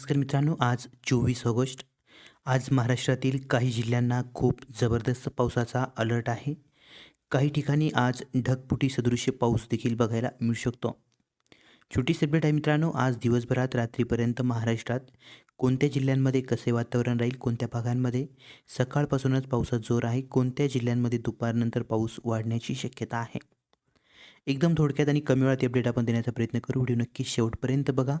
नमस्कार मित्रांनो आज चोवीस ऑगस्ट. आज महाराष्ट्रातील काही जिल्ह्यांना खूप जबरदस्त पावसाचा अलर्ट आहे. काही ठिकाणी आज ढगफुटी सदृश्य पाऊस देखील बघायला मिळू शकतो. छोटी सेपरेट आहे मित्रांनो आज दिवसभरात रात्रीपर्यंत महाराष्ट्रात कोणत्या जिल्ह्यांमध्ये कसे वातावरण राहील कोणत्या भागांमध्ये? सकाळपासूनच पावसात जोर आहे. कोणत्या जिल्ह्यांमध्ये दुपारनंतर पाऊस वाढण्याची शक्यता आहे? एकदम थोडक्यात आणि कमी वेळात अपडेट आपण देण्याचा प्रयत्न करू. व्हिडिओ नक्की शेवटपर्यंत बघा.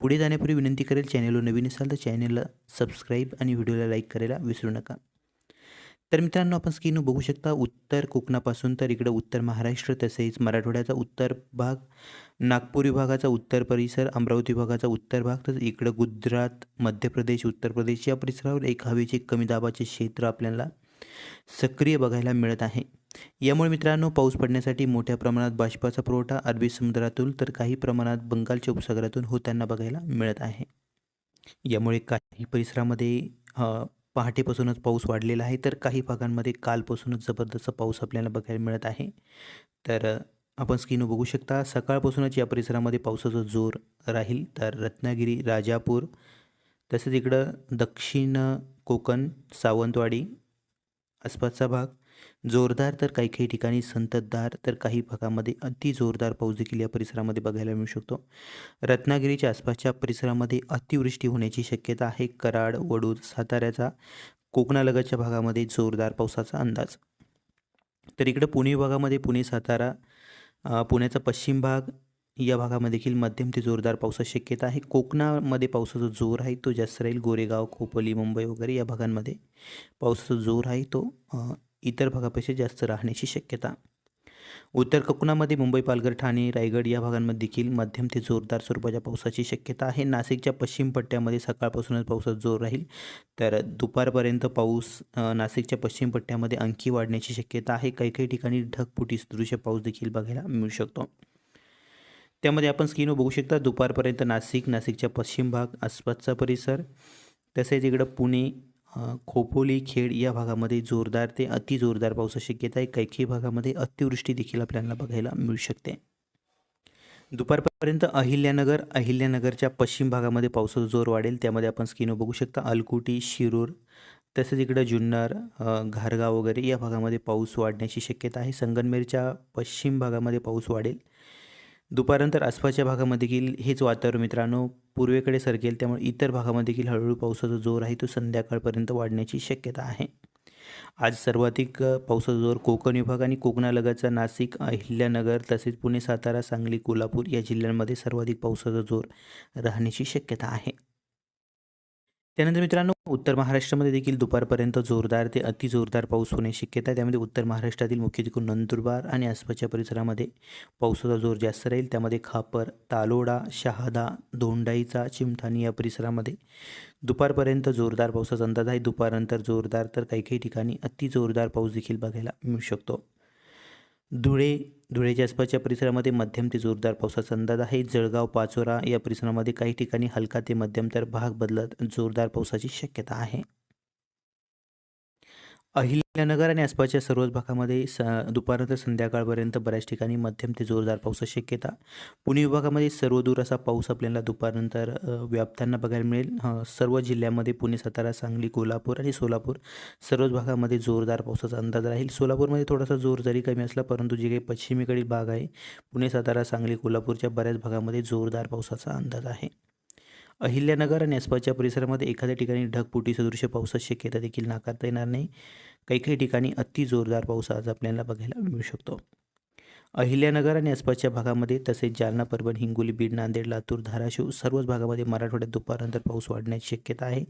पुढे जाण्यापूर्वी विनंती करेल चॅनलवर नवीन असाल तर चॅनलला सबस्क्राईब आणि व्हिडिओला लाईक करायला विसरू नका. तर मित्रांनो आपण स्क्रीन बघू शकता उत्तर कोकणापासून तर इकडं उत्तर महाराष्ट्र तसेच मराठवाड्याचा उत्तर भाग नागपूर विभागाचा उत्तर परिसर अमरावती विभागाचा उत्तर भाग तसंच इकडं गुजरात मध्य प्रदेश उत्तर प्रदेश या परिसरावर एक हवेचे कमी दाबाचे क्षेत्र आपल्याला सक्रिय बघायला मिळत आहे. यामुळे मित्रांनो पाऊस पडण्यासाठी मोठ्या प्रमाणात बाष्पाचा पुरवठा अरबी समुद्रातून तर काही प्रमाणात बंगालच्या उपसागरातून होताना बघायला मिळत आहे. यामुळे काही परिसरामध्ये पहाटेपासूनच पाऊस वाढलेला आहे तर काही भागांमध्ये कालपासूनच जबरदस्त पाऊस आपल्याला बघायला मिळत आहे. तर आपण स्क्रीनवर बघू शकता सकाळपासूनच या परिसरामध्ये पावसाचा जोर राहील. तर रत्नागिरी राजापूर तसेच इकडं दक्षिण कोकण सावंतवाडी आसपासचा भाग जोरदार तर काही काही ठिकाणी संततधार तर काही भागामध्ये अति जोरदार पाऊस देखील या परिसरामध्ये बघायला मिळू शकतो. रत्नागिरीच्या आसपासच्या परिसरामध्ये अतिवृष्टी होण्याची शक्यता आहे. कराड वडूद साताऱ्याचा कोकणालगतच्या भागामध्ये जोरदार पावसाचा अंदाज. तर इकडं पुणे विभागामध्ये पुणे सातारा पुण्याचा पश्चिम भाग या भागामध्ये देखील मध्यम ते जोरदार पावसाची शक्यता आहे. कोकणामध्ये पावसाचा जोर आहे तो जास्त राहील. गोरेगाव खोपोली मुंबई वगैरे या भागांमध्ये पावसाचा जोर आहे तो इतर भागापेक्षा जास्त राहण्याची शक्यता. उत्तर कोकणामध्ये मुंबई पालघर ठाणे रायगड या भागांमध्ये देखील मध्यम ते जोरदार स्वरूपाच्या पावसाची शक्यता आहे. नाशिकच्या पश्चिम पट्ट्यामध्ये सकाळपासूनच पावसात जोर राहील तर दुपारपर्यंत पाऊस नाशिकच्या पश्चिम पट्ट्यामध्ये आणखी वाढण्याची शक्यता आहे. काही काही ठिकाणी ढगफुटी सदृश्य पाऊस देखील बघायला मिळू शकतो. त्यामध्ये आपण स्क्रीनवर बघू शकता दुपारपर्यंत नाशिक नाशिकच्या पश्चिम भाग आसपासचा परिसर तसेच इकडं पुणे खोपोली खेड या भागामध्ये जोरदार ते अति जोरदार पावसाची शक्यता आहे काही काही भागामध्ये अतिवृष्टी देखील आपल्याला बघायला मिळू शकते. दुपारपर्यंत अहिल्यानगर अहिल्यानगरच्या पश्चिम भागामध्ये पावसाचा जोर वाढेल. त्यामध्ये आपण स्किनो बघू शकता अलकुटी शिरूर तसेच इकडं जुन्नर घारगाव वगैरे या भागामध्ये पाऊस वाढण्याची शक्यता आहे. संगनमेरच्या पश्चिम भागामध्ये पाऊस वाढेल. दुपारनंतर आसपासच्या भागामध्ये देखील हेच वातावरण मित्रांनो पूर्वेकडे सरकेल त्यामुळे इतर भागामध्ये देखील हळूहळू पावसाचा जोर आहे तो संध्याकाळपर्यंत वाढण्याची शक्यता आहे. आज सर्वाधिक पावसाचा जोर कोकण विभाग आणि कोकणालगतचा नाशिक अहिल्यानगर तसेच पुणे सातारा सांगली कोल्हापूर या जिल्ह्यांमध्ये सर्वाधिक पावसाचा जोर राहण्याची शक्यता आहे. त्यानंतर मित्रांनो उत्तर महाराष्ट्रामध्ये देखील दुपारपर्यंत जोरदार ते अति जोरदार पाऊस होण्याची शक्यता आहे. त्यामध्ये उत्तर महाराष्ट्रातील मुख्य नंदुरबार आणि आसपासच्या परिसरामध्ये पावसाचा जोर जास्त राहील. त्यामध्ये खापर तालोडा शहादा दोंडाईचा चिमठाणी या परिसरामध्ये दुपारपर्यंत जोरदार पावसाचा अंदाज आहे. दुपारनंतर जोरदार तर काही काही ठिकाणी अति जोरदार पाऊस देखील बघायला मिळू शकतो. धुळे धुळेच्या आसपासच्या परिसरामध्ये मध्यम ते जोरदार पावसाचा अंदाज आहे. जळगाव पाचोरा या परिसरामध्ये काही ठिकाणी हलका ते मध्यम तर भाग बदलत जोरदार पावसाची शक्यता आहे. अहिल्यानगर आणि आसपासच्या सर्वच भागामध्ये स दुपारनंतर संध्याकाळपर्यंत बऱ्याच ठिकाणी मध्यम ते जोरदार पावसाची शक्यता. पुणे विभागामध्ये सर्वदूर असा पाऊस आपल्याला दुपारनंतर व्यापताना बघायला मिळेल. सर्व जिल्ह्यामध्ये पुणे सातारा सांगली कोल्हापूर आणि सोलापूर सर्वच भागामध्ये जोरदार पावसाचा अंदाज राहील. सोलापूरमध्ये थोडासा जोर जरी कमी असला परंतु जे काही पश्चिमेकडील भाग आहे पुणे सातारा सांगली कोल्हापूरच्या बऱ्याच भागामध्ये जोरदार पावसाचा अंदाज आहे. अहिल्यानगर आणि आसपासच्या परिसरामध्ये एखाद्या ठिकाणी ढगपुटी सदृश्य पावसाची शक्यता देखील नाकारता येणार नाही. काही काही ठिकाणी अति जोरदार पाऊस आज आपल्याला बघायला मिळू शकतो. अहिल्यानगर आणि आसपासच्या भागामध्ये तसेच जालना परभणी हिंगोली बीड नांदेड लातूर धाराशिव सर्वच भागामध्ये मराठवाड्यात दुपारनंतर पाऊस वाढण्याची शक्यता आहे.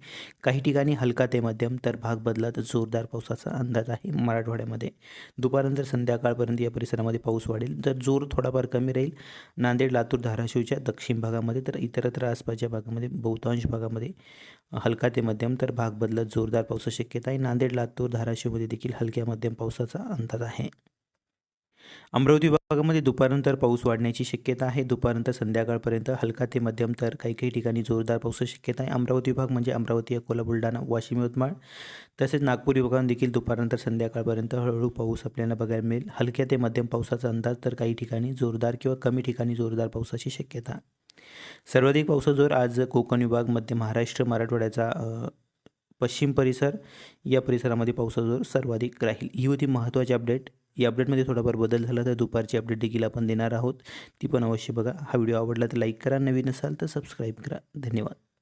काही ठिकाणी हलका ते मध्यम तर भाग बदलात जोरदार पावसाचा अंदाज आहे मराठवाड्यामध्ये. दुपारनंतर संध्याकाळपर्यंत या परिसरामध्ये पाऊस वाढेल तर जोर थोडाफार कमी राहील. नांदेड लातूर धाराशिवच्या दक्षिण भागामध्ये तर इतरत्र आसपासच्या भागामध्ये बहुतांश भागामध्ये हलका ते मध्यम तर भाग बदलत जोरदार पावसाची शक्यता आहे. नांदेड लातूर धाराशिवमध्ये देखील हलक्या मध्यम पावसाचा अंदाज आहे. अमरावती विभागामध्ये दुपारनंतर पाऊस वाढण्याची शक्यता आहे. दुपारनंतर संध्याकाळपर्यंत हलका ते मध्यम तर काही काही ठिकाणी जोरदार पावसाची शक्यता आहे. अमरावती विभाग म्हणजे अमरावती अकोला बुलढाणा वाशिम यवतमाळ तसेच नागपूर विभागात देखील दुपारनंतर संध्याकाळपर्यंत हळूहळू पाऊस आपल्याला बघायला मिळेल. हलक्या ते मध्यम पावसाचा अंदाज तर काही ठिकाणी जोरदार किंवा कमी ठिकाणी जोरदार पावसाची शक्यता सर्वाधिक पावसाचा जोर आज कोकण विभाग मध्य महाराष्ट्र मराठवाड्याचा पश्चिम परिसर या परिसरामध्ये पावसाचा जोर सर्वाधिक राहील. ही होती महत्त्वाची अपडेट. या अपडेटमध्ये थोडाफार बदल झाला तर दुपारची अपडेट देखील आपण देणार आहोत. ती पण अवश्य बघा. हा व्हिडिओ आवडला तर लाईक करा नवीन असाल तर सबस्क्राईब करा. धन्यवाद.